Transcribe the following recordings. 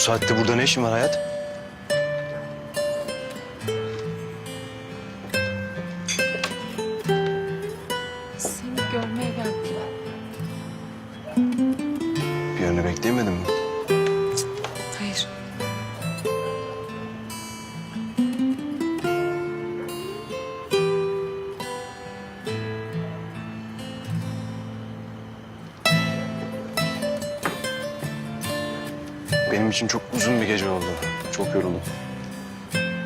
saatte burada ne işin var hayat? Seni görmeye geldim. Bir yönünü bekleyemedin mi? Benim için çok uzun bir gece oldu. Çok yoruldum.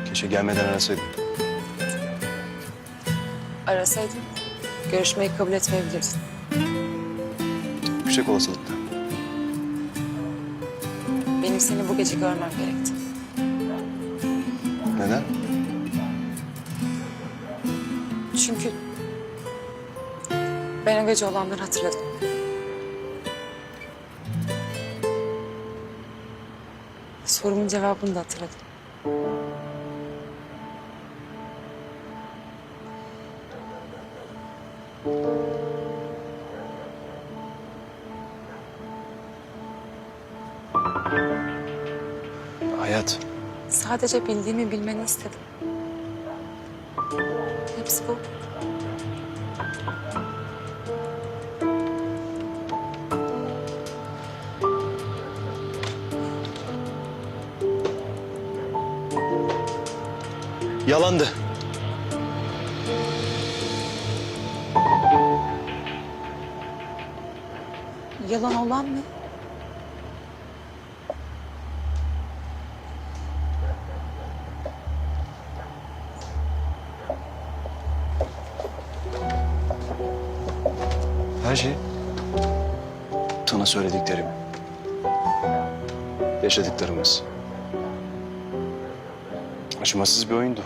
Keşke gelmeden arasaydın. Arasaydın görüşmeyi kabul etmeyebilirdin. Yüksek olasılıkla. Benim seni bu gece görmem gerekti. Neden? Çünkü ben o gece olanları hatırladım. Sorumun cevabını da hatırladım. Hayat. Sadece bildiğimi bilmeni istedim. Hepsi bu. Yalandı. Yalan olan mı? Her şey. Sana söylediklerim. Yaşadıklarımız. Acımasız bir oyundu.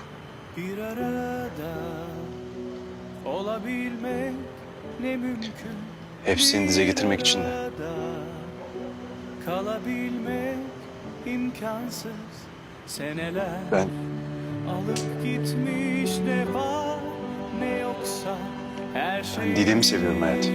Bir arada olabilmek ne mümkün. Hepsini dize getirmek için de. Kalabilmek imkansız. Seneler Ben alıp gitmiş ne var ne yoksa her şey. Ben Didem'i seviyorum hayat.